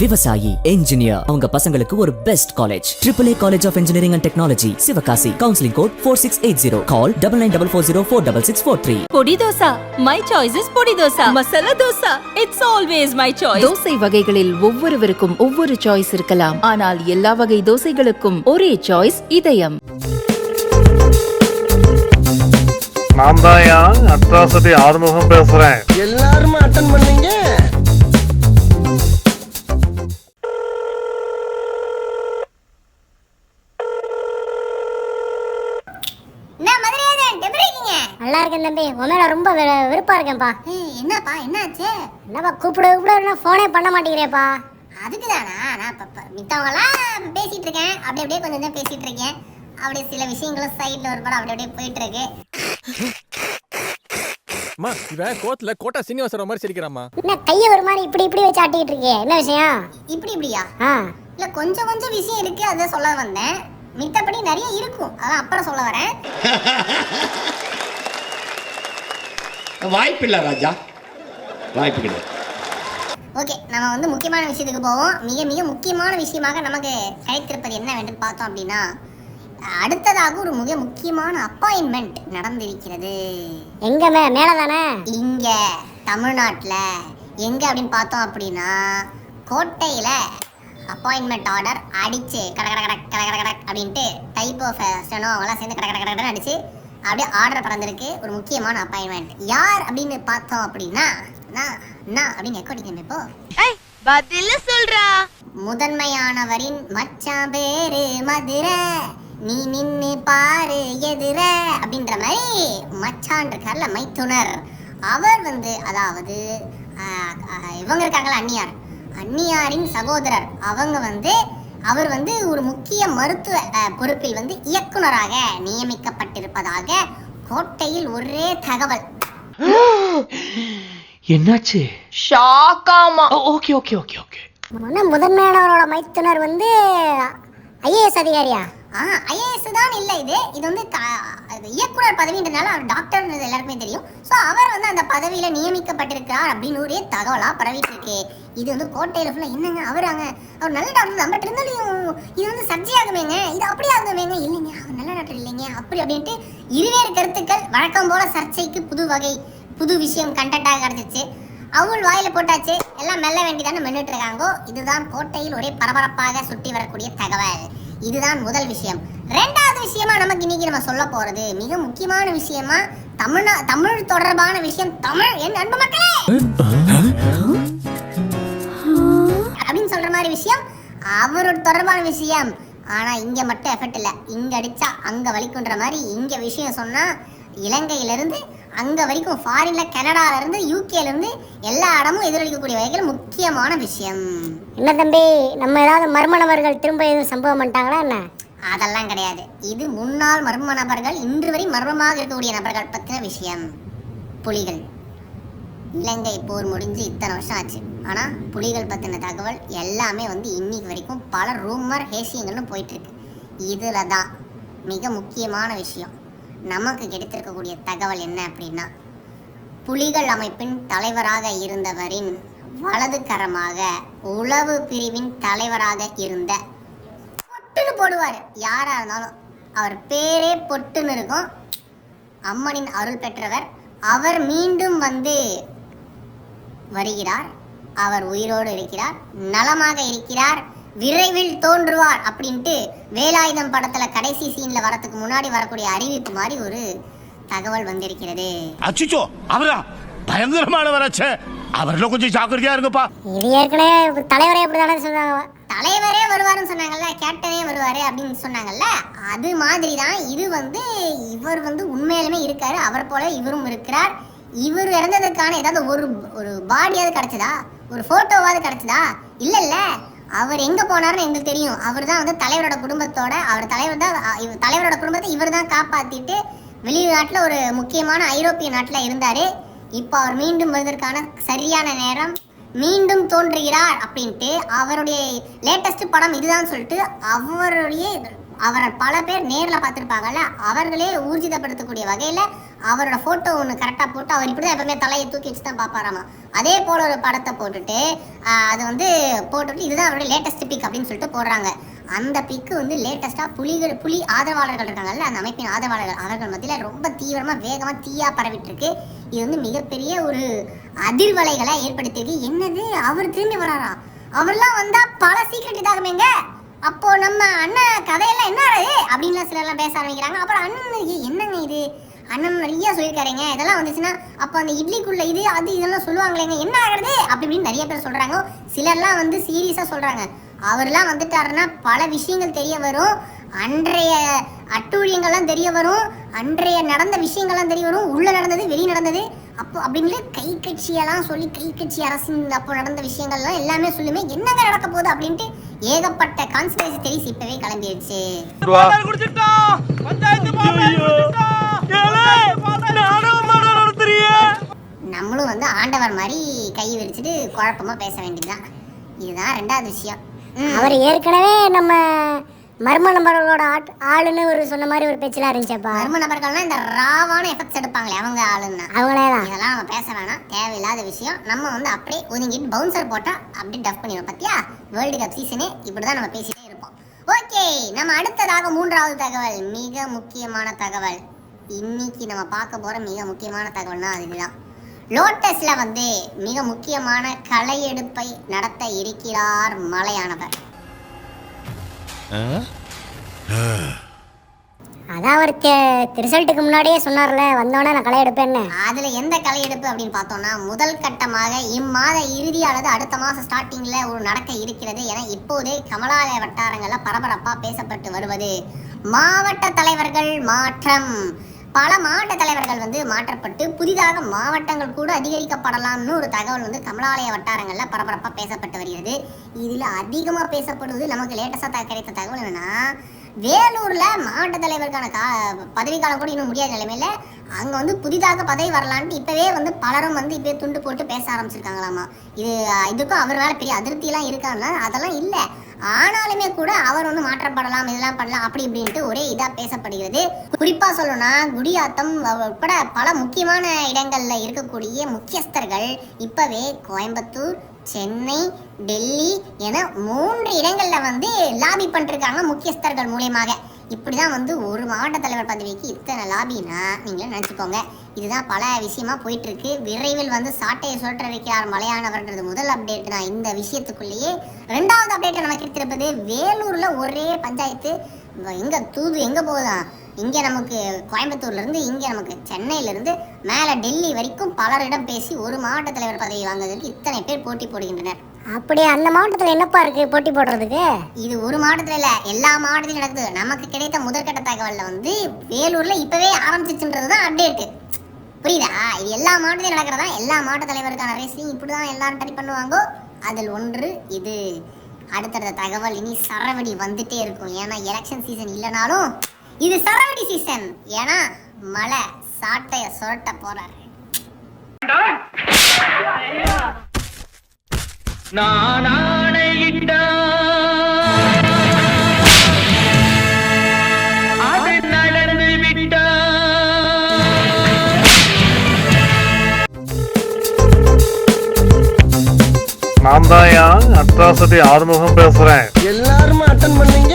விவசாயி என்ஜினியர் அவங்க பசங்களுக்கு ஒரு best college triple A college of engineering and technology Sivakasi. Counselling code four six eight zero call double nine double four zero four double six four three podi dosa. My choice is podi dosa. Masala dosa. It's always my choice dosa வகைகளில் ஒவ்வொருவருக்கும் ஒவ்வொரு choice இருக்கலாம். ஆனால் எல்லா வகை தோசைகளுக்கும் ஒரே choice இதயம். நான் தான் அட்ராசிட்டி ஆறுமுகம் பேசுறேன்? எல்லாருமே அட்டன் பண்ணீங்க? நல்லா இருக்கேன் தம்பி. உன் மேல ரொம்ப வெ- வெறுப்பா இருக்கேன்ப்பா. என்னப்பா என்னாச்சு? என்னப்பா கூப்பிட கூப்பிட ஃபோனே பண்ண மாட்டேங்கிறேப்பா. அதுக்கு தானா நான் இப்ப மித்தவங்களாம் பேசிட்டு இருக்கேன். அப்படி அப்படியே கொஞ்சம் கொஞ்சம் பேசிட்டு இருக்கேன். அப்படியே சில விஷயங்களும் சைடுல ஒரு படம் அப்படி அப்படியே போயிட்டு இருக்கு. அம்மா இவன் கோத்துல கோட்டா சீனிவாசராவ் மாதிரி சிரிக்கிறாம்மா என்ன கையை ஒரு மாதிரி இப்படி இப்படி வச்சு இருக்கே. என்ன விஷயம்? இப்படி இப்படியா? இல்ல கொஞ்சம் கொஞ்சம் விஷயம் இருக்கு. அதை சொல்ல வந்தேன். மித்தபடி நிறைய இருக்கும். அதான் அப்புறம் சொல்ல வரேன். வாய்ப்பில்லை ராஜா. வாய்ப்பு கிடையாது ஓகே நம்ம வந்து முக்கியமான விஷயத்துக்கு போவோம். மிக மிக முக்கியமான விஷயமாக நமக்கு கிடைத்திருப்பது என்னவென்று பார்த்தோம் அப்படின்னா அடுத்ததாக ஒரு மிக முக்கியமான அப்பாயின்மெண்ட் நடந்திருக்கிறது. எங்க மே மேல தானே? இங்க தமிழ்நாட்டில். எங்க அப்படின்னு பார்த்தோம் அப்படின்னா கோட்டையில அப்பாயின்மெண்ட் ஆர்டர் அடிச்சு கட கட கட கட கட அப்படின்ட்டு டைப் ஆஃப் ஸ்டெனோ அவங்களாம் சேர்ந்து கட கட கட கடன்னு அடிச்சு அப்படியே ஆர்டர் பறந்திருக்கு. ஒரு முக்கியமான அப்பாயின்மெண்ட் யார் அப்படின்னு பார்த்தோம் அப்படின்னா நான் நான் அப்படின்னு எக்கோ அடிக்கணும் இப்போ. பதில சொல்றா. முதன்மையானவரின் மச்சான் பேரு மதுரை நீ நின்னு பாரு எதிர அப்படின்ற மாதிரி மச்சான் இருக்கார்ல மைத்துனர். அவர் வந்து அதாவது இவங்க இருக்காங்களா அந்நியார். அந்நியாரின் சகோதரர். அவங்க வந்து அவர் வந்து ஒரு முக்கிய மருத்துவ பொறுப்பில் வந்து இயக்குனராக நியமிக்கப்பட்டிருப்பதாக கோட்டையில் ஒரே தகவல். என்னாச்சு? ஷாக்காமா ஓகே ஓகே ஓகே ஓகே. முதன்மையானவரோட மைத்துனர் வந்து ஐஏஎஸ் அதிகாரியா? ஆ ஐஏஎஸ் தான் இல்லை இது. இது வந்து இயக்குனர் பதவின்றனால அவர் டாக்டர்ன்றது எல்லாருக்குமே தெரியும். ஸோ அவர் வந்து அந்த பதவியில் நியமிக்கப்பட்டிருக்கிறார் அப்படின்னு ஒரே தகவலாக பரவிட்டு இருக்கு இது வந்து கோட்டையில் ஃபுல்லாக என்னங்க அவராங்க? அவர் நல்ல டாக்டர் தான் பட் இருந்தாலும் இது வந்து சர்ஜி ஆகுமேங்க. இது அப்படி ஆகுமேங்க. இல்லைங்க அவர் நல்ல டாக்டர் இல்லைங்க. அப்படி அப்படின்ட்டு இருவேறு கருத்துக்கள் வழக்கம் போல சர்ச்சைக்கு புது வகை புது விஷயம் கண்டென்ட்டாக கிடச்சிச்சு. அவள் வாயில போட்டாச்சு. எல்லாம் மெல்ல வேண்டிதானே மென்னுட்டு இருக்காங்கோ? இதுதான் கோட்டையில் ஒரே பரபரப்பாக சுற்றி வரக்கூடிய தகவல். இதுதான் முதல் விஷயம். ரெண்டாவது விஷயமா நமக்கு இன்னைக்கு நம்ம சொல்ல போறது. மிக முக்கியமான விஷயமா தமிழ்நா தமிழ் தொடர்பான விஷயம் தமிழ். என் அன்பு மக்களே! அப்படின்னு சொல்ற மாதிரி விஷயம் அவரோட தொடர்பான விஷயம். ஆனா இங்க மட்டும் எஃபெக்ட் இல்லை. இங்க அடிச்சா அங்க வலிக்குன்ற மாதிரி இங்க விஷயம் சொன்னா இலங்கையிலிருந்து அங்க வரைக்கும் ஃபாரின்ல கனடால இருந்து யூகேல இருந்து எல்லா இடமும் எதிரொலிக்கக்கூடிய வகையில் முக்கியமான விஷயம். என்ன தம்பி நம்ம ஏதாவது மர்ம நபர்கள் திரும்ப எதுவும் சம்பவம் பண்ணிட்டாங்களா என்ன? அதெல்லாம் கிடையாது. இது முன்னாள் மர்ம நபர்கள் இன்று வரை மர்மமாக இருக்கக்கூடிய நபர்கள் பற்றின விஷயம். புலிகள். இலங்கை போர் முடிஞ்சு இத்தனை வருஷம் ஆச்சு. ஆனால் புலிகள் பற்றின தகவல் எல்லாமே வந்து இன்னைக்கு வரைக்கும் பல ரூமர் ஹேசியங்கள்னு போயிட்டு இருக்கு. இதில் தான் மிக முக்கியமான விஷயம். நமக்கு கிடைத்திருக்கக்கூடிய தகவல் என்ன அப்படின்னா புலிகள் அமைப்பின் தலைவராக இருந்தவரின் வலது கரமாக உளவு பிரிவின் தலைவராக இருந்த பொட்டுன்னு போடுவார். யாராக இருந்தாலும் அவர் பேரே பொட்டுன்னு இருக்கும். அம்மனின் அருள் பெற்றவர் அவர் மீண்டும் வந்து வருகிறார். அவர் உயிரோடு இருக்கிறார். நலமாக இருக்கிறார். விரைவில் தோன்றுவார் அப்படின்ட்டு வேலாயுதம் படத்துல கடைசி சீன்ல வரதுக்கு முன்னாடி வரக்கூடிய அறிவிப்பு மாதிரி ஒரு தகவல் வந்திருக்கிறது. அச்சுச்சோ அவரா? பயங்கரமானவராச்சே அவர்ல கொஞ்சம் ஜாக்கிரதையா இருங்கப்பா. இது ஏற்கனவே தலைவரே இப்படி தானே சொன்னாங்க தலைவரே வருவாருன்னு சொன்னாங்கல்ல கேப்டனே வருவாரு அப்படின்னு சொன்னாங்கல்ல அது மாதிரி தான் இது வந்து இவர் வந்து உண்மையிலுமே இருக்காரு அவர் போல இவரும் இருக்கிறார். இவர் இறந்ததுக்கான ஏதாவது ஒரு ஒரு பாடியாவது கிடைச்சதா? ஒரு போட்டோவாவது கிடைச்சதா? இல்ல இல்ல அவர் எங்க போனாருன்னு எங்களுக்கு தெரியும். அவர் தான் வந்து தலைவரோட குடும்பத்தோட அவர் தலைவர் தான் தலைவரோட குடும்பத்தை இவர் தான் காப்பாத்திட்டு வெளிநாட்டுல ஒரு முக்கியமான ஐரோப்பிய நாட்டுல இருந்தாரு. இப்போ அவர் மீண்டும் வருவதற்கான சரியான நேரம் மீண்டும் தோன்றுகிறார் அப்படின்ட்டு அவருடைய லேட்டஸ்ட் படம் இதுதான் சொல்லிட்டு அவருடைய அவரை பல பேர் நேரில் பார்த்துருப்பாங்கல்ல அவர்களே ஊர்ஜிதப்படுத்தக்கூடிய வகையில் அவரோட ஃபோட்டோ ஒன்று கரெக்டாக போட்டு அவர் இப்படி தான் எப்பவுமே தலையை தூக்கி வச்சு தான் பார்ப்பாராமா. அதே போல் ஒரு படத்தை போட்டுட்டு அது வந்து போட்டுட்டு இதுதான் அவருடைய லேட்டஸ்ட் பிக் அப்படின்னு சொல்லிட்டு போடுறாங்க. அந்த பிக்கு வந்து லேட்டஸ்ட்டாக புலிகள் புலி ஆதரவாளர்கள் இருக்காங்கல்ல அந்த அமைப்பின் ஆதரவாளர்கள் அவர்கள் மத்தியில் ரொம்ப தீவிரமாக வேகமாக தீயாக பரவிட்டுருக்கு. இது வந்து மிகப்பெரிய ஒரு அதிர்வலைகளை ஏற்படுத்தியிருக்கு. என்னது? அவர் திரும்பி வராரா? அவர்லாம் வந்தால் பல சீக்கிரம் இதாகுமேங்க அப்போது நம்ம அண்ணன் கதையெல்லாம் என்ன ஆகுது அப்படின்லாம் சிலர்லாம் பேச ஆரம்பிக்கிறாங்க. அப்புறம் அண்ணன் என்னங்க இது? அண்ணன் நிறைய சொல்லியிருக்காருங்க. இதெல்லாம் வந்துச்சுன்னா அப்போ அந்த இட்லிக்குள்ள இது அது இதெல்லாம் சொல்லுவாங்களேங்க. என்ன ஆகிறது? அப்படி இப்படின்னு நிறைய பேர் சொல்றாங்க. சிலர்லாம் வந்து சீரியஸாக சொல்றாங்க. அவர்லாம் வந்துட்டாருன்னா பல விஷயங்கள் தெரிய வரும். அன்றைய அட்டூழியங்கள்லாம் தெரிய வரும். அன்றைய நடந்த விஷயங்கள்லாம் தெரிய வரும். உள்ள நடந்தது வெளியே நடந்தது. அப்போ அப்படின்னு கை கட்சியெல்லாம் சொல்லி கை கட்சி அரசின் அப்போ நடந்த விஷயங்கள்லாம் எல்லாமே சொல்லுமே என்னங்க நடக்க போகுது அப்படின்ட்டு ஏகப்பட்ட கான்ஸ்பிரசி தெரிவிச்சு இப்பவே கிளம்பிடுச்சு நம்மளும் வந்து ஆண்டவர் மாதிரி கை விரிச்சிட்டு குழப்பமா பேச வேண்டியதுதான். இதுதான் ரெண்டாவது விஷயம். அவர் ஏற்கனவே நம்ம மர்ம நபர்களோட ஆளுன்னு ஒரு சொன்ன மாதிரி ஒரு பேச்செல்லாம் இருந்துச்சப்பா. மர்ம நபர்கள்னா இந்த ராவான எஃபெக்ட்ஸ் எடுப்பாங்களே அவங்க ஆளுன்னா. அவங்களே தான் இதெல்லாம் நம்ம பேச வேணாம். தேவையில்லாத விஷயம். நம்ம வந்து அப்படியே ஒதுங்கிட்டு பவுன்சர் போட்டா அப்படியே டஃப் பண்ணிடுவோம். பாத்தியா? வேர்ல்டு கப் சீசனே இப்படிதான் நம்ம பேசிட்டே இருப்போம். ஓகே நம்ம அடுத்ததாக மூன்றாவது தகவல் மிக முக்கியமான தகவல். இன்னைக்கு நம்ம பார்க்க போற மிக முக்கியமான தகவல்னா அதுதான். லோட்டஸ்ல வந்து மிக முக்கியமான களையெடுப்பை நடத்த இருக்கிறார் மலையானவர். அதான் அவர் ரிசல்ட்டுக்கு முன்னாடியே சொன்னார்ல வந்தோடனே நான் களை எடுப்பேன்னு. அதுல எந்த கலையெடுப்பு அப்படின்னு பார்த்தோம்னா முதல் கட்டமாக இம்மாத இறுதி அல்லது அடுத்த மாசம் ஸ்டார்டிங்ல ஒரு நடக்க இருக்கிறது என இப்போதே கமலாலய வட்டாரங்கள்ல பரபரப்பா பேசப்பட்டு வருவது. மாவட்ட தலைவர்கள் மாற்றம். பல மாவட்ட தலைவர்கள் வந்து மாற்றப்பட்டு புதிதாக மாவட்டங்கள் கூட அதிகரிக்கப்படலாம்னு ஒரு தகவல் வந்து கமலாலய வட்டாரங்களில் பரபரப்பாக பேசப்பட்டு வருகிறது. இதில் அதிகமாக பேசப்படுவது நமக்கு லேட்டஸ்ட்டாக கிடைத்த தகவல் என்னென்னா வேலூர்ல மாவட்ட தலைவருக்கான கா பதவி காலம் கூட இன்னும் முடியாத நிலைமையில அங்க வந்து புதிதாக பதவி வரலான்ட்டு இப்பவே வந்து பலரும் வந்து இப்பவே துண்டு போட்டு பேச ஆரம்பிச்சிருக்காங்களாமா. இது இதுக்கும் அவர் வேற பெரிய அதிருப்தி எல்லாம் இருக்காங்கன்னா அதெல்லாம் இல்ல. ஆனாலுமே கூட அவர் வந்து மாற்றப்படலாம் இதெல்லாம் பண்ணலாம் அப்படி இப்படின்ட்டு ஒரே இதா பேசப்படுகிறது. குறிப்பா சொல்லணும்னா குடியாத்தம் உட்பட பல முக்கியமான இடங்கள்ல இருக்கக்கூடிய முக்கியஸ்தர்கள் இப்பவே கோயம்புத்தூர் சென்னை டெல்லி என மூன்று இடங்கள்ல வந்து லாபி பண்ணிருக்காங்க முக்கியஸ்தர்கள் மூலியமாக. இப்படிதான் வந்து ஒரு மாவட்ட தலைவர் பதவிக்கு இத்தனை லாபின்னா நீங்களே நினச்சிக்கோங்க. இதுதான் பல விஷயமா போயிட்டு இருக்கு விரைவில் வந்து சாட்டையை சுழற்ற வைக்கிறார் மலையானவர்ன்றது முதல் அப்டேட் நான் இந்த விஷயத்துக்குள்ளேயே. ரெண்டாவது அப்டேட் நமக்கு எடுத்திருப்பது வேலூர்ல ஒரே பஞ்சாயத்து. எங்க தூது எங்க போகுதான்? இங்க நமக்கு கோயம்புத்தூர்ல இருந்து இங்க நமக்கு சென்னையில இருந்து மேல டெல்லி வரைக்கும் பலரிடம் பேசி ஒரு மாவட்ட தலைவர் பதவி வாங்குவதற்கு இத்தனை பேர் போட்டி போடுகின்றனர். அப்படியே அந்த மாவட்டத்தில் என்னப்பா இருக்கு போட்டி போடுறதுக்கு? இது ஒரு மாவட்டத்துல இல்ல எல்லா மாவட்டத்திலும் நடக்குது. நமக்கு கிடைத்த முதற்கட்ட தகவல்ல வந்து வேலூர்ல இப்பவே ஆரம்பிச்சிச்சுன்றது தான் அப்டேட் புரியுதா? இது எல்லா மாவட்டத்திலும் நடக்கிறதா? எல்லா மாவட்ட தலைவருக்கான ரேஸ்லையும் இப்படிதான் எல்லாரும் ட்ரை பண்ணுவாங்க? அதில் ஒன்று இது. அடுத்தடுத்த தகவல் இனி சரவடி வந்துட்டே இருக்கும். ஏன்னா எலெக்ஷன் சீசன் இல்லைனாலும் இது சரவடி சீசன் ஏன்னா மழை சாட்டைய சுரட்ட போறாரு. நான் ஆணையிட்ட அது நடந்து விட்ட நான் தான் அட்ராசிட்டி ஆறுமுகம் பேசுறேன். எல்லாரும் அட்டன் பண்ணீங்க?